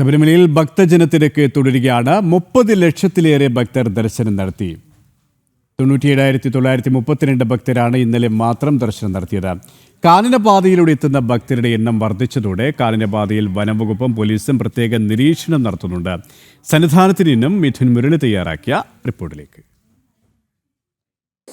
ശബരിമലയിൽ ഭക്തജനത്തിരക്ക് തുടരുകയാണ്. മുപ്പത് ലക്ഷത്തിലേറെ ഭക്തർ ദർശനം നടത്തി. തൊണ്ണൂറ്റിയേഴായിരത്തി തൊള്ളായിരത്തി മുപ്പത്തിരണ്ട് ഭക്തരാണ് ഇന്നലെ മാത്രം ദർശനം നടത്തിയത്. കാനനപാതയിലൂടെ എത്തുന്ന ഭക്തരുടെ എണ്ണം വർദ്ധിച്ചതോടെ കാനനപാതയിൽ വനംവകുപ്പും പോലീസും പ്രത്യേക നിരീക്ഷണം നടത്തുന്നുണ്ട്. സന്നിധാനത്തിൽ നിന്നും മിഥുൻ മുരളി തയ്യാറാക്കിയ റിപ്പോർട്ടിലേക്ക്.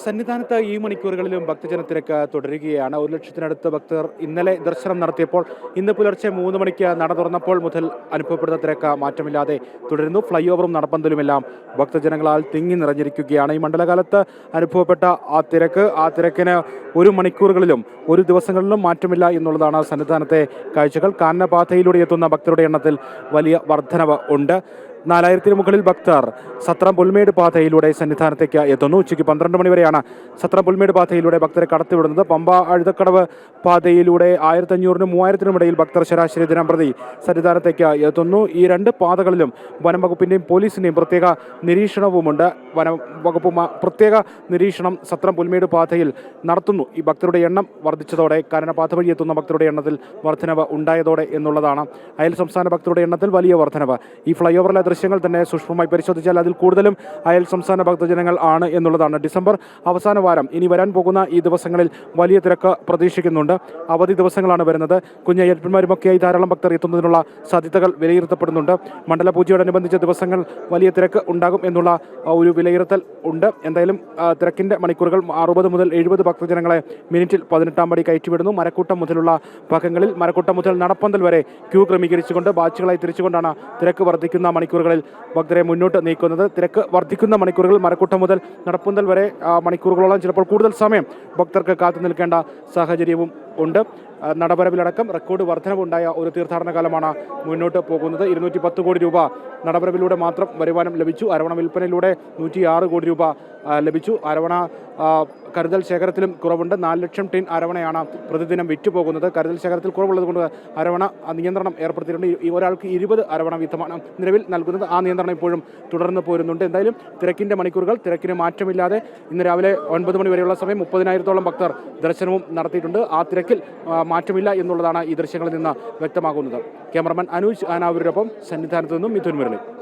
സന്നിധാനത്ത് ഈ മണിക്കൂറുകളിലും ഭക്തജന തിരക്ക് തുടരുകയാണ്. ഒരു ലക്ഷത്തിനടുത്ത് ഭക്തർ ഇന്നലെ ദർശനം നടത്തിയപ്പോൾ ഇന്ന് പുലർച്ചെ മൂന്ന് മണിക്ക് നട തുറന്നപ്പോൾ മുതൽ അനുഭവപ്പെടുന്ന തിരക്ക് മാറ്റമില്ലാതെ തുടരുന്നു. ഫ്ലൈ ഓവറും നടപ്പന്തലുമെല്ലാം ഭക്തജനങ്ങളാൽ തിങ്ങി നിറഞ്ഞിരിക്കുകയാണ്. ഈ മണ്ഡലകാലത്ത് അനുഭവപ്പെട്ട ആ തിരക്ക് ആ തിരക്കിന് ഒരു മണിക്കൂറുകളിലും ഒരു ദിവസങ്ങളിലും മാറ്റമില്ല എന്നുള്ളതാണ് സന്നിധാനത്തെ കാഴ്ചകൾ. കാനനപാതയിലൂടെ എത്തുന്ന ഭക്തരുടെ എണ്ണത്തിൽ വലിയ വർധനവ് ഉണ്ട്. നാലായിരത്തിന് മുകളിൽ ഭക്തർ സത്രം പുൽമേട് പാതയിലൂടെ സന്നിധാനത്തേക്ക് എത്തുന്നു. ഉച്ചയ്ക്ക് പന്ത്രണ്ട് മണിവരെയാണ് സത്രം പുൽമേട് പാതയിലൂടെ ഭക്തരെ കടത്തിവിടുന്നത്. പമ്പ അഴുതക്കടവ് പാതയിലൂടെ ആയിരത്തഞ്ഞൂറിനും മൂവായിരത്തിനും ഇടയിൽ ഭക്തർ ശരാശരി ദിനം പ്രതി സന്നിധാനത്തേക്ക് എത്തുന്നു. ഈ രണ്ട് പാതകളിലും വനം വകുപ്പിന്റെയും പോലീസിന്റെയും പ്രത്യേക നിരീക്ഷണവുമുണ്ട്. വനം വകുപ്പ് പ്രത്യേക നിരീക്ഷണം സത്രം പുൽമേട് പാതയിൽ നടത്തുന്നു. ഈ ഭക്തരുടെ എണ്ണം വർദ്ധിച്ചതോടെ കാരണപാത വഴി എത്തുന്ന ഭക്തരുടെ എണ്ണത്തിൽ വർധനവ് ഉണ്ടായതോടെ എന്നുള്ളതാണ്. അയൽ സംസ്ഥാന ഭക്തരുടെ എണ്ണത്തിൽ വലിയ വർധനവ്. ഈ ഫ്ലൈഓവറിലെ ദൃശ്യങ്ങൾ തന്നെ സൂക്ഷ്മമായി പരിശോധിച്ചാൽ അതിൽ കൂടുതലും അയൽ സംസ്ഥാന ഭക്തജനങ്ങൾ ആണ് എന്നുള്ളതാണ്. ഡിസംബർ അവസാന വാരം ഇനി വരാൻ പോകുന്ന ഈ ദിവസങ്ങളിൽ വലിയ തിരക്ക് പ്രതീക്ഷിക്കുന്നുണ്ട്. അവധി ദിവസങ്ങളാണ് വരുന്നത്. കുഞ്ഞയ്യപ്പന്മാരുമൊക്കെയായി ധാരാളം ഭക്തർ എത്തുന്നതിനുള്ള സാധ്യതകൾ വിലയിരുത്തപ്പെടുന്നുണ്ട്. മണ്ഡല പൂജയോടനുബന്ധിച്ച ദിവസങ്ങൾ വലിയ തിരക്ക് ഉണ്ടാകും എന്നുള്ള ഒരു ഒരു വിലയിരുത്തൽ ഉണ്ട്. എന്തായാലും തിരക്കിന്റെ മണിക്കൂറുകൾ അറുപത് മുതൽ എഴുപത് ഭക്തജനങ്ങളെ മിനിറ്റിൽ പതിനെട്ടാം പടി കയറ്റിവിടുന്നു. മരക്കൂട്ടം മുതലുള്ള ഭാഗങ്ങളിൽ മരക്കൂട്ടം മുതൽ നടപ്പന്തൽ വരെ ക്യൂ ക്രമീകരിച്ചുകൊണ്ട് ബാച്ചുകളായി തിരിച്ചുകൊണ്ടാണ് തിരക്ക് വർദ്ധിക്കുന്ന മണിക്കൂറുകളിൽ ഭക്തരെ മുന്നോട്ട് നീക്കുന്നത്. തിരക്ക് വർദ്ധിക്കുന്ന മണിക്കൂറുകളിൽ മരക്കൂട്ടം മുതൽ നടപ്പന്തൽ വരെ മണിക്കൂറുകളോളം ചിലപ്പോൾ കൂടുതൽ സമയം ഭക്തർക്ക് കാത്തു നിൽക്കേണ്ട സാഹചര്യവും ഉണ്ട്. നടപരവിലടക്കം റെക്കോർഡ് വർധനവുണ്ടായ ഒരു തീർത്ഥാടന കാലമാണ് മുന്നോട്ട് പോകുന്നത്. ഇരുന്നൂറ്റി പത്ത് കോടി രൂപ നടപരവിലൂടെ മാത്രം വരുമാനം ലഭിച്ചു. അരവണ വിൽപ്പനയിലൂടെ നൂറ്റി ആറ് കോടി രൂപ ലഭിച്ചു. അരവണ കരുതൽ ശേഖരത്തിലും കുറവുണ്ട്. നാല് ലക്ഷം ടിൻ അരവണയാണ് പ്രതിദിനം വിറ്റ് പോകുന്നത് കരുതൽ ശേഖരത്തിൽ കുറവുള്ളത് കൊണ്ട് അരവണ നിയന്ത്രണം ഏർപ്പെടുത്തിയിട്ടുണ്ട്. ഒരാൾക്ക് ഇരുപത് അരവണ വീതമാണ് നിലവിൽ നൽകുന്നത്. ആ നിയന്ത്രണം ഇപ്പോഴും തുടർന്ന് പോരുന്നുണ്ട്. എന്തായാലും തിരക്കിന്റെ മണിക്കൂറുകൾ തിരക്കിന് മാറ്റമില്ലാതെ ഇന്ന് രാവിലെ ഒൻപത് മണി വരെയുള്ള സമയം മുപ്പതിനായിരത്തോളം ഭക്തർ ദർശനവും നടത്തിയിട്ടുണ്ട്. ആ തിരക്കിൽ ആ, മാറ്റമില്ല എന്നുള്ളതാണ് ഈ ദൃശ്യങ്ങളിൽ നിന്ന് വ്യക്തമാകുന്നത്. ക്യാമറമാൻ അനൂജ് ആനാവൂരിനൊപ്പം സന്നിധാനത്ത് നിന്നും മിഥുൻ മുരളി.